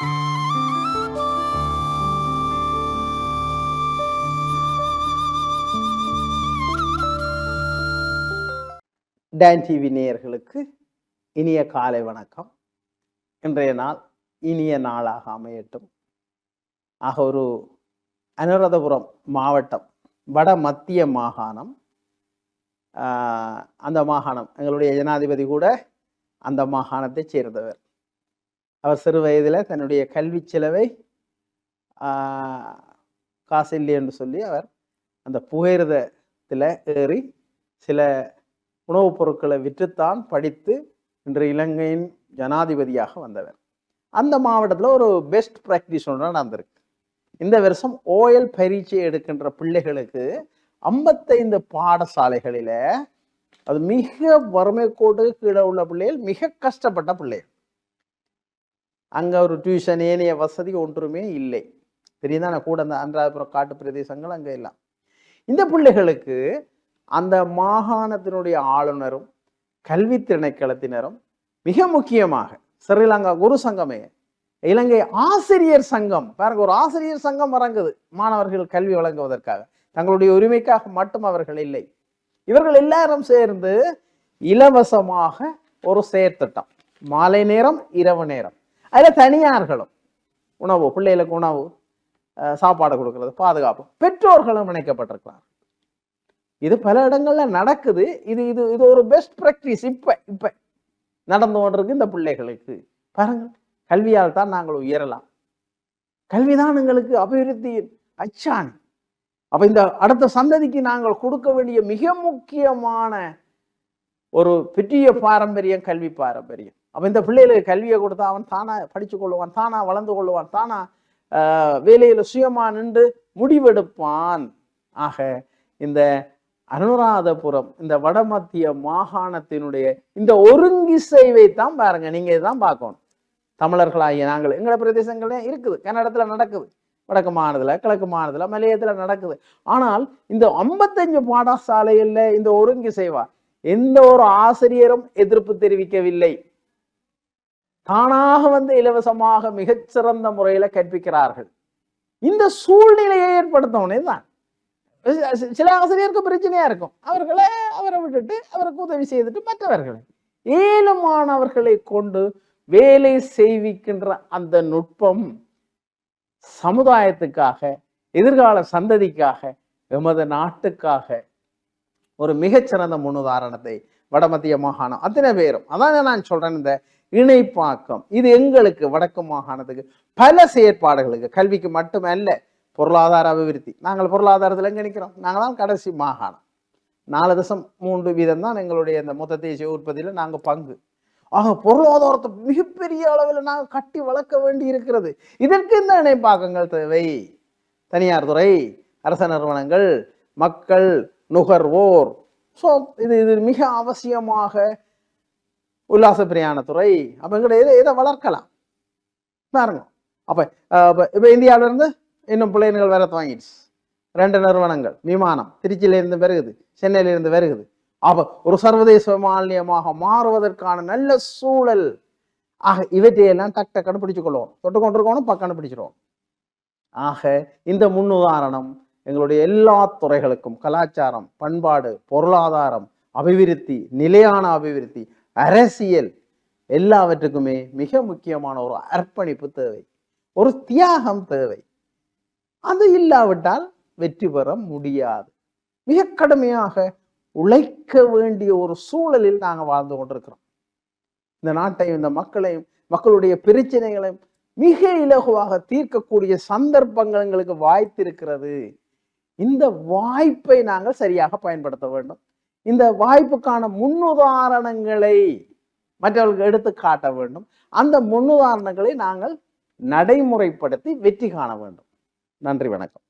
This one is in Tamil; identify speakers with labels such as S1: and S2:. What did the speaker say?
S1: டான் டிவி நேயர்களுக்கு இனிய காலை வணக்கம். இன்றைய நாள் இனிய நாளாக அமையட்டும். ஆக ஒரு அனுராதபுரம் மாவட்டம் வட மத்திய மாகாணம். அந்த மாகாணம் எங்களுடைய ஜனாதிபதி கூட அந்த மாகாணத்தைச் சேர்ந்தவர். அவர் சிறு வயதில் தன்னுடைய கல்வி செலவை காசு இல்லை என்று சொல்லி அவர் அந்த புகையிரதத்தில் ஏறி சில உணவுப் பொருட்களை விற்றுத்தான் படித்து இன்று இலங்கையின் ஜனாதிபதியாக வந்தவர். அந்த மாவட்டத்தில் ஒரு பெஸ்ட் ப்ராக்டிஸ் ஒன்று நடந்திருக்கு. இந்த வருஷம் ஓயல் பரீட்சை எடுக்கின்ற பிள்ளைகளுக்கு ஐம்பத்தைந்து பாடசாலைகளில் அது மிக வறுமை கோட்டுக்கு கீழே உள்ள பிள்ளைகள் மிக கஷ்டப்பட்ட பிள்ளைகள். அங்கே ஒரு டியூஷன் ஏனைய வசதி ஒன்றுமே இல்லை. தெரியுதானே கூட அந்த அன்றாபுரம் காட்டு பிரதேசங்கள் அங்கே எல்லாம். இந்த பிள்ளைகளுக்கு அந்த மாகாணத்தினுடைய ஆளுநரும் கல்வி திணைக்களத்தினரும் மிக முக்கியமாக ஸ்ரீலங்கா குரு சங்கமே இலங்கை ஆசிரியர் சங்கம் பாருங்க ஒரு ஆசிரியர் சங்கம் வழங்குது மாணவர்கள் கல்வி வழங்குவதற்காக. தங்களுடைய உரிமைக்காக மட்டும் அவர்கள் இல்லை. இவர்கள் எல்லாரும் சேர்ந்து இலவசமாக ஒரு செயற்திட்டம். மாலை நேரம் இரவு நேரம். அதில் தனியார்களும் உணவு பிள்ளைகளுக்கு உணவு சாப்பாடு கொடுக்கறது பாதுகாப்பு பெற்றோர்களும் இணைக்கப்பட்டிருக்கிறார் இது பல இடங்கள்ல நடக்குது. இது இது இது ஒரு பெஸ்ட் ப்ராக்டிஸ் இப்ப இப்ப நடந்து கொண்டிருக்கு இந்த பிள்ளைகளுக்கு. பாருங்க கல்வியால் தான் நாங்கள் உயரலாம். கல்விதான் எங்களுக்கு அபிவிருத்தியின் அச்சாணி. அப்ப இந்த அடுத்த சந்ததிக்கு நாங்கள் கொடுக்க வேண்டிய மிக முக்கியமான ஒரு பெரிய பாரம்பரியம் கல்வி பாரம்பரியம். அவன் இந்த பிள்ளைகளுக்கு கல்வியை கொடுத்தா அவன் தானா படிச்சு கொள்ளுவான் தானா வளர்ந்து கொள்ளுவான் தானா வேலையில் வேலையில சுயமா நின்று முடிவெடுப்பான். ஆக இந்த அனுராதபுரம் இந்த வடமத்திய மாகாணத்தினுடைய இந்த ஒருங்கிசைவை தான் பாருங்க நீங்க இதுதான் பார்க்கணும். தமிழர்களாகிய நாங்கள் எங்களோட பிரதேசங்களே இருக்குது கன்னடத்துல நடக்குது வடக்கு மாநிலத்தில் கிழக்கு மாநிலத்தில் மலையத்தில் நடக்குது. ஆனால் இந்த ஐம்பத்தஞ்சு பாடசாலையில் இந்த ஒருங்கிசைவா எந்த ஒரு ஆசிரியரும் எதிர்ப்பு தெரிவிக்கவில்லை. தானாக வந்து இலவசமாக மிகச்சிறந்த முறையில கற்பிக்கிறார்கள். இந்த சூழ்நிலையை ஏற்படுத்தவனே தான். சில ஆசிரியருக்கு பிரச்சனையா இருக்கும். அவர்களை அவரை விட்டுட்டு அவருக்கு உதவி செய்துட்டு மற்றவர்களை. ஏழுமானவர்களை கொண்டு வேலை செய்விக்கின்ற அந்த நுட்பம் சமுதாயத்துக்காக எதிர்கால சந்ததிக்காக எமது நாட்டுக்காக ஒரு மிகச்சிறந்த முன்னுதாரணத்தை வடமத்திய மாகாணம். அத்தனை பேரும். அதான் நான் சொல்றேன் இந்த இணைப்பாக்கம். இது எங்களுக்கு வடக்கு மாகாணத்துக்கு பல செயற்பாடுகளுக்கு கல்விக்கு மட்டுமல்ல பொருளாதார அபிவிருத்தி. நாங்கள் பொருளாதாரத்தில் எங்க நிற்கிறோம் நாங்கள் தான் கடைசி மாகாணம். நாலு தசம் மூன்று வீதம் தான் எங்களுடைய இந்த மொத்த தேசிய உற்பத்தியில் நாங்கள் பங்கு. ஆக பொருளாதாரத்தை மிகப்பெரிய அளவில் நாங்கள் கட்டி வளர்க்க வேண்டி இருக்கிறது இதற்கு இந்த இணைப்பாக்கங்கள் தேவை? தனியார் துறை அரச நிறுவனங்கள் மக்கள் நுகர்வோர். ஸோ இது இது மிக அவசியமாக உல்லாச பிரயாணத்துறை அப்போ எங்களை இதை இதை வளர்க்கலாம்? பாருங்க. அப்போ இப்போ இந்தியாவில இருந்து இன்னும் பிள்ளைகள் வேற வாங்கிடுச்சு ரெண்டு நிறுவனங்கள் விமானம் திருச்சியிலேருந்து வருகுது சென்னையிலேருந்து வருகுது. அப்போ ஒரு சர்வதேச மாநிலமாக மாறுவதற்கான நல்ல சூழல். ஆக இவற்றையெல்லாம் டக் டக்குன்னு பிடிச்சு கொள்வோம் தொட்டு கொண்டிருக்கணும் பக்கன்னு பிடிச்சிருவோம். ஆக இந்த முன்னுதாரணம் எங்களுடைய எல்லா துறைகளுக்கும் கலாச்சாரம் பண்பாடு பொருளாதாரம் அபிவிருத்தி நிலையான அபிவிருத்தி அரசியல் எல்லாவற்றுக்குமே மிக முக்கியமான ஒரு அர்ப்பணிப்பு தேவை ஒரு தியாகம் தேவை. அது இல்லாவிட்டால் வெற்றி பெற முடியாது. மிக கடுமையாக உழைக்க வேண்டிய ஒரு சூழலில் நாங்கள் வாழ்ந்து கொண்டிருக்கிறோம். இந்த நாட்டையும் இந்த மக்களையும் மக்களுடைய பிரச்சனைகளையும் மிக இலகுவாக தீர்க்கக்கூடிய சந்தர்ப்பங்கள் எங்களுக்கு வாய்த்திருக்கிறது. இந்த வாய்ப்பை நாங்கள் சரியாக பயன்படுத்த வேண்டும். இந்த வாய்ப்புக்கான முன்னுதாரணங்களை மற்றவர்களுக்கு எடுத்து காட்ட வேண்டும். அந்த முன்னுதாரணங்களை நாங்கள் நடைமுறைப்படுத்தி வெற்றி காண வேண்டும். நன்றி வணக்கம்.